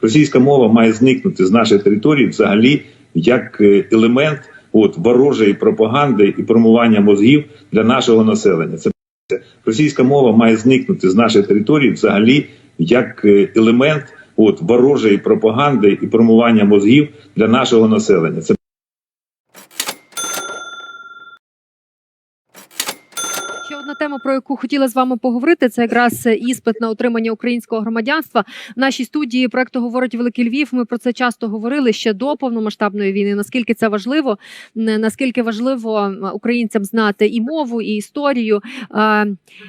Російська мова має зникнути з нашої території взагалі як е, елемент от ворожої пропаганди і промування мозгів для нашого населення. Це російська мова має зникнути з нашої території взагалі як е, елемент от ворожої пропаганди і промування мозгів для нашого населення. Це Ще одна тема, про яку хотіла з вами поговорити, це якраз іспит на отримання українського громадянства. В нашій студії проекту говорить Великий Львів. Ми про це часто говорили ще до повномасштабної війни. Наскільки це важливо, наскільки важливо українцям знати і мову, і історію,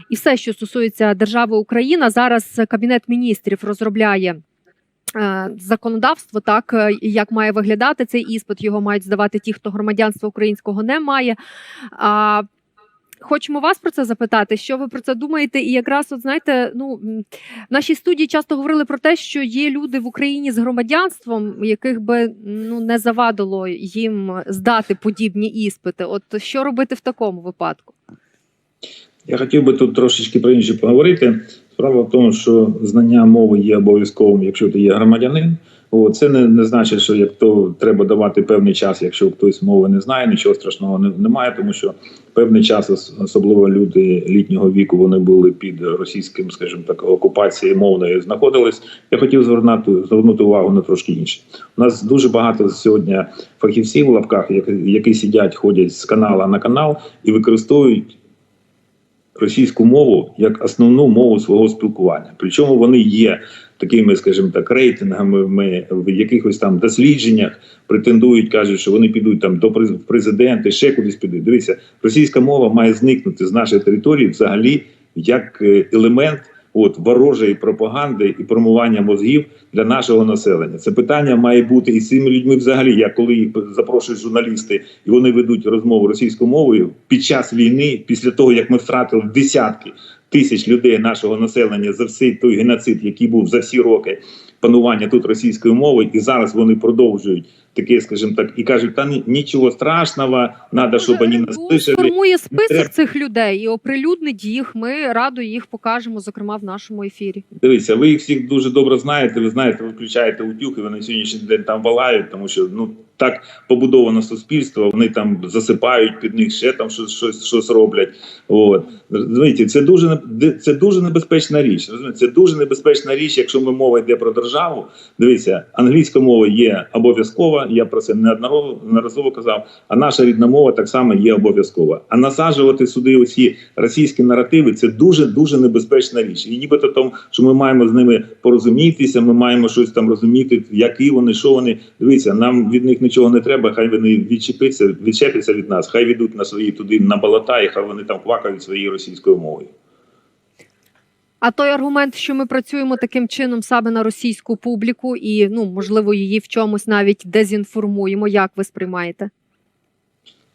і все, що стосується держави Україна. Зараз кабінет міністрів розробляє. Законодавство так е, як має виглядати цей іспит, його мають здавати ті, хто громадянства українського не має. А Хочемо вас про це запитати, що ви про це думаєте? І якраз, от знаєте, ну в нашій студії часто говорили про те, що є люди в Україні з громадянством, яких би ну не завадило їм здати подібні іспити. От що робити в такому випадку? Я хотів би тут трошечки про інше поговорити. Справа в тому, що знання мови є обов'язковим, якщо ти є громадянин. О, це не, не значить, що як то треба давати певний час, якщо хтось мови не знає, нічого страшного не, немає, тому що певний час, особливо люди літнього віку, вони були під російським, скажімо так, окупацією мовною знаходились. Я хотів звернути звернути увагу на трошки інше. У нас дуже багато сьогодні фахівців в лапках, які, сидять, ходять з каналу на канал і використовують російську мову як основну мову свого спілкування. Причому вони є такими, скажімо так, рейтингами ми в якихось там дослідженнях претендують, кажуть, що вони підуть там до през- в президенти, ще кудись підуть. Дивіться, російська мова має зникнути з нашої території взагалі як е, елемент. От ворожої пропаганди і промування мозгів для нашого населення. Це питання має бути і з цими людьми взагалі. Я коли їх запрошують журналісти, і вони ведуть розмову російською мовою під час війни, після того як ми втратили десятки тисяч людей нашого населення за всей той геноцид, який був за всі роки панування тут російської мови, і зараз вони продовжують таке, скажімо так, і кажуть, та ні, нічого страшного, треба, щоб вони нас слышали. формує список цих людей і оприлюднить їх. Ми радо їх покажемо, зокрема в нашому ефірі. Дивіться, ви їх всіх дуже добре знаєте. Ви знаєте, ви включаєте утюг, і вони сьогоднішній день там валають, тому що ну так побудовано суспільство. Вони там засипають під них ще там щось щось, щось роблять. От розумієте, це дуже це дуже небезпечна річ. Розумієте, це дуже небезпечна річ, якщо ми мова йде про державу. Дивіться, англійська мова є обов'язкова. Я про це неодноразово казав. А наша рідна мова так само є обов'язкова. А насаджувати сюди оці російські наративи це дуже дуже небезпечна річ. І нібито тому, що ми маємо з ними порозумітися, ми маємо щось там розуміти, які вони, що вони. Дивіться, нам від них нічого не треба. Хай вони відчепиться, відчепляться від нас, хай відуть на свої туди на болота, і хай вони там квакають своєю російською мовою. А той аргумент, що ми працюємо таким чином саме на російську публіку, і ну можливо її в чомусь навіть дезінформуємо. Як ви сприймаєте?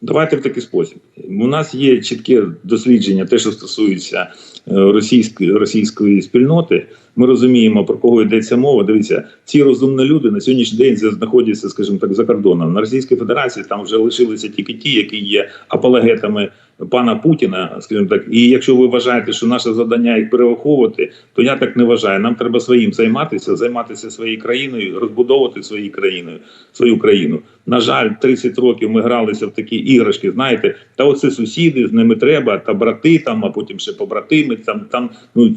Давайте в такий спосіб. У нас є чітке дослідження, те, що стосується е, російської російської спільноти. Ми розуміємо про кого йдеться мова. Дивіться, ці розумні люди на сьогоднішній день знаходяться, скажімо так, за кордоном. На Російській Федерації там вже лишилися тільки ті, які є апологетами пана Путіна, скажімо так. І якщо ви вважаєте, що наше завдання їх перераховувати, то я так не вважаю. Нам треба своїм займатися, займатися своєю країною, розбудовувати своєю країною, свою країну. На жаль, 30 років ми гралися в такі іграшки. Знаєте, та оце сусіди, з ними треба, та брати там, а потім ще побратими. Там там ну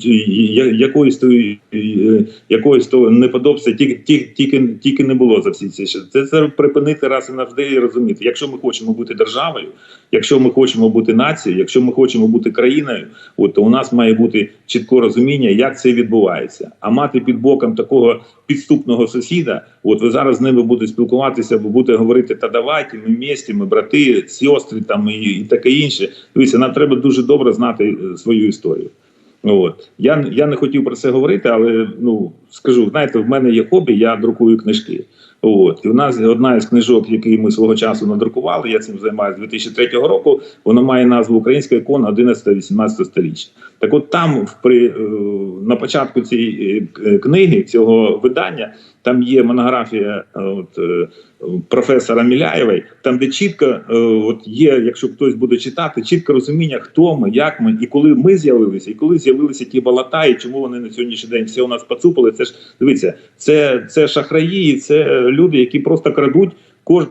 якоїсь то е, якоїсь то неподобства тільки тільки тільки тільки не було за всі ці ще. Це це припинити раз і навжди і розуміти. Якщо ми хочемо бути державою, якщо ми хочемо бути нацією, якщо ми хочемо бути країною, от то у нас має бути чітке розуміння, як це відбувається. А мати під боком такого підступного сусіда, от ви зараз з ними будете спілкуватися, ви будете говорити, та давайте, ми вместе, ми брати, сестри там і, і таке інше. Дивіться, нам треба дуже добре знати е, свою історію. От я я не хотів про це говорити, але ну скажу, знаєте, в мене є хобі, я друкую книжки. От і в нас одна із книжок, які ми свого часу надрукували. Я цим займаюся 2003 року. Вона має назву Українська ікона 11-18 століття. Так, от там, при е, на початку цієї е, книги, цього видання, там є монографія е, от, е, професора Міляєвої, там де чітко е, от є, якщо хтось буде читати, чітке розуміння, хто ми, як ми, і коли ми з'явилися, і коли з'явилися ті балата, і чому вони на сьогоднішній день все у нас поцупили. Це ж дивіться, це, це шахраї, це люди, які просто крадуть. Кож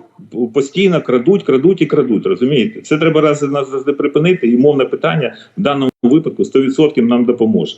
постійно крадуть, крадуть і крадуть. Розумієте, це треба раз нас завжди припинити, і мовне питання в даному випадку 100% нам допоможе.